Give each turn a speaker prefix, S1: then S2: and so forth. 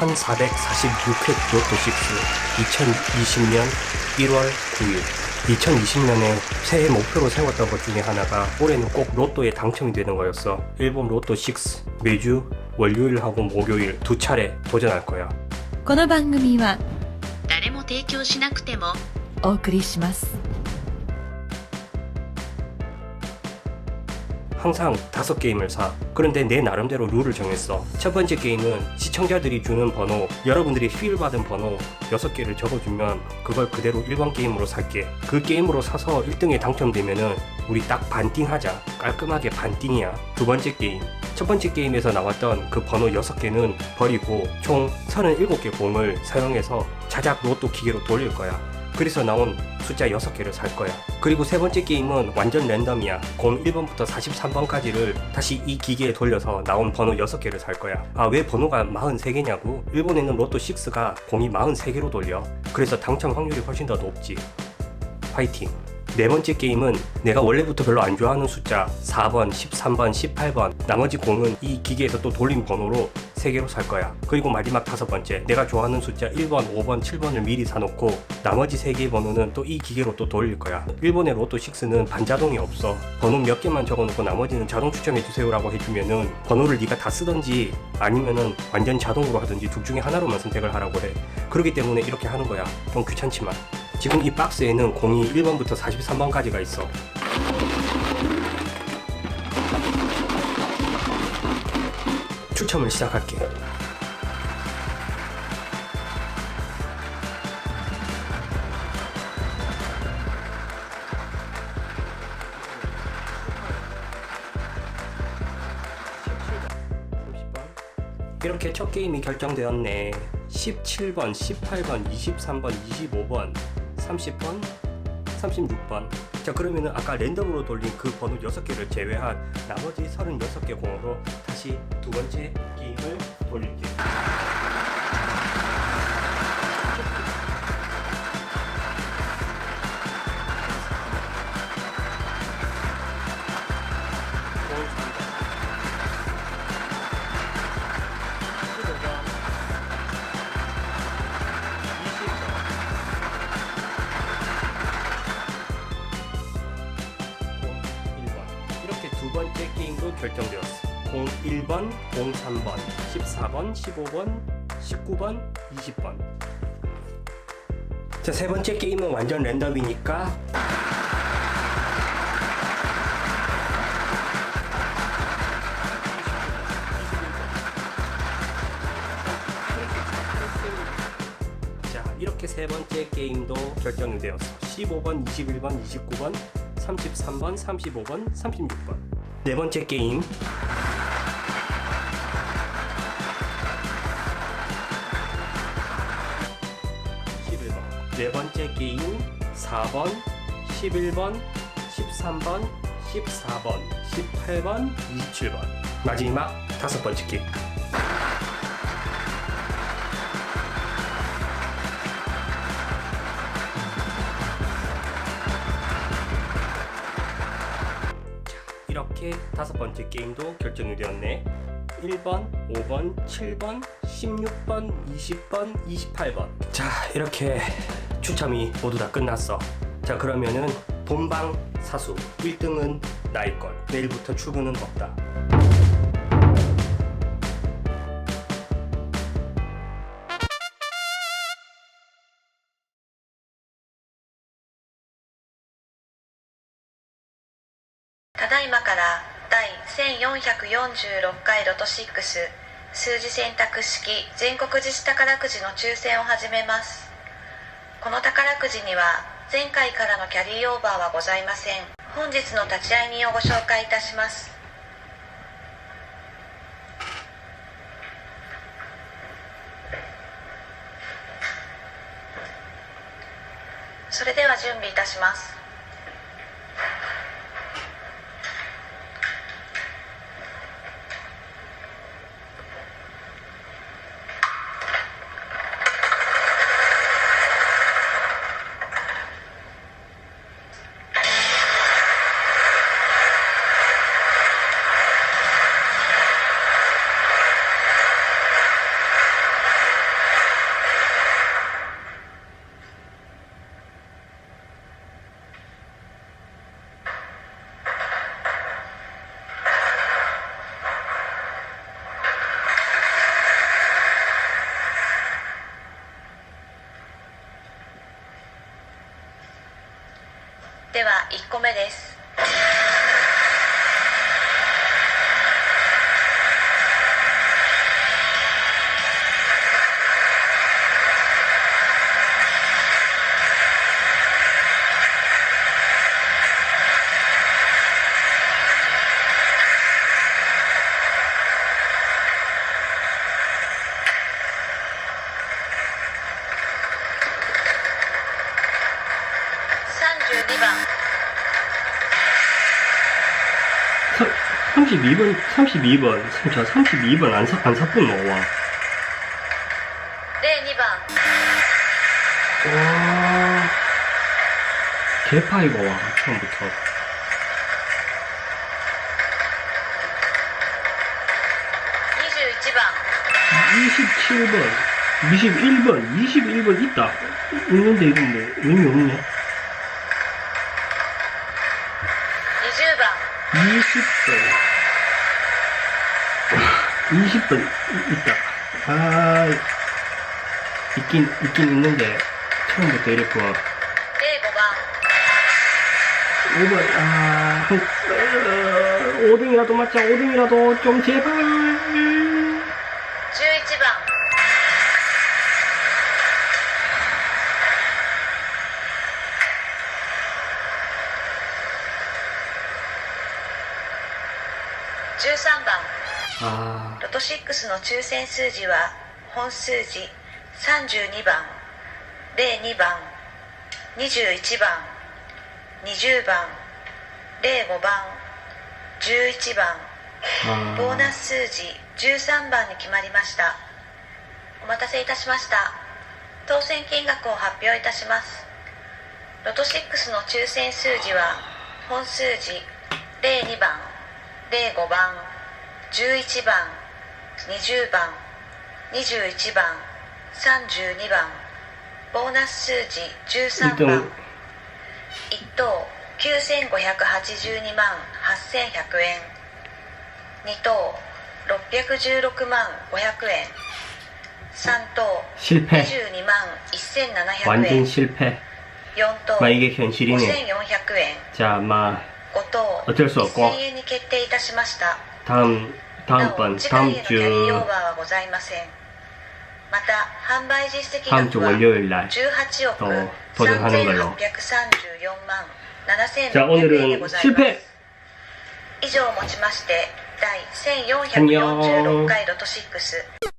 S1: 1446회 로또 6 2020년 1월 9일 2020년에 새해 목표로 세웠던 것 중에 하나가 올해는 꼭 로또에 당첨이 되는 거였어 일본 로또 6 매주 월요일하고 목요일 두 차례 도전할 거야
S2: この番組は
S3: 誰も提供しなくても
S2: お送りします
S1: 항상 다섯 게임을 사. 그런데 내 나름대로 룰을 정했어. 첫 번째 게임은 시청자들이 주는 번호, 여러분들이 휠 받은 번호 여섯 개를 적어주면 그걸 그대로 1번 게임으로 살게. 그 게임으로 사서 1등에 당첨되면은 우리 딱 반띵 하자. 깔끔하게 반띵이야. 두 번째 게임. 첫 번째 게임에서 나왔던 그 번호 6개는 버리고 총 37개 공을 사용해서 자작 로또 기계로 돌릴 거야. 그래서 나온 숫자 6개를 살 거야. 그리고 세 번째 게임은 완전 랜덤이야. 공 1번부터 43번까지를 다시 이 기계에 돌려서 나온 번호 6개를 살 거야. 아, 왜 번호가 43개냐고? 일본에는 로또 6가 공이 43개로 돌려. 그래서 당첨 확률이 훨씬 더 높지. 화이팅. 네 번째 게임은 내가 원래부터 별로 안 좋아하는 숫자 4번, 13번, 18번 나머지 공은 이 기계에서 또 돌린 번호로 3개로 살 거야. 그리고 마지막 다섯 번째 내가 좋아하는 숫자 1번, 5번, 7번을 미리 사놓고 나머지 3개의 번호는 또 이 기계로 또 돌릴 거야. 일본의 로또 6는 반자동이 없어. 번호 몇 개만 적어놓고 나머지는 자동 추첨해주세요라고 해주면은 번호를 네가 다 쓰던지 아니면은 완전 자동으로 하든지 둘 중에 하나로만 선택을 하라고 해. 그렇기 때문에 이렇게 하는 거야. 좀 귀찮지만. 지금 이 박스에는 공이 1번부터 43번까지가 있어. 추첨을 시작할게. 이렇게 첫 게임이 결정되었네. 17번, 18번, 23번, 25번, 30번, 36번. 자, 그러면은 아까 랜덤으로 돌린 그 번호 6개를 제외한 나머지 36개 공으로 다시 두 번째 게임을 돌릴게. 이 두 번째 게임도 결정되었어. 01번, 03번, 14번, 15번, 19번, 20번. 자, 세 번째 게임은 완전 랜덤이니까 세 번째 게임도 결정이 되었어. 15번, 21번, 29번, 33번, 35번, 36번. 네 번째 게임. 네 번째 게임. 4번, 11번, 13번, 14번, 18번, 27번. 마지막 다섯 번째 게임. 이렇게 다섯 번째 게임도 결정이 되었네. 1번, 5번, 7번, 16번, 20번, 28번. 자, 이렇게 추첨이 모두 다 끝났어. 자, 그러면은 본방 사수 1등은 나의 것. 내일부터 출근은 없다.「
S3: 1446回ロト6数字選択式。全国自治宝くじの抽選を始めます。この宝くじには前回からのキャリーオーバーはございません。本日の立ち会い人をご紹介いたします。それでは準備いたします。1個目です。
S1: 32번, 32번. 저 32번 안, 사, 안 샀구나, 와.
S3: 네, 2번.
S1: 와. 개파 이거, 와, 처음부터. 이십칠 번 21번, 21번 있다. 있는데 이건 뭐 의미 없네.
S3: 20번.
S1: 20번. いいヒットいった。はーい。一気に、一気に飲んで、
S3: 今日の体力は？英語番。
S1: オーバ、あー、オーディンラと、オーディンラと、ばー。
S3: 11番。13番。ロト6の抽選数字は本数字32番02番21番20番05番11番。
S1: 아.
S3: ボーナス数字13番に決まりました。お待たせいたしました。当選金額を発表いたします。ロト6の抽選数字は本数字02番05番11番20番21番32番ボーナス数字13番
S1: 1등,
S3: 1等9582万8100円2等616万500円3等
S1: 실패.
S3: 22万1700
S1: 완전
S3: 円
S1: 실패.
S3: 4等
S1: 마, 이게 현실이네.
S3: 5400円
S1: 자, 마,
S3: 5等
S1: 어쩔 수 없고.
S3: 1000円に決定いたしました 短短パン短
S1: 中
S3: 短中はい
S1: よい
S3: よ。来
S1: と도전하는
S3: 거
S1: 요
S3: じゃあ
S1: 오늘은실패
S3: 以上をもちまして第1446回ロト6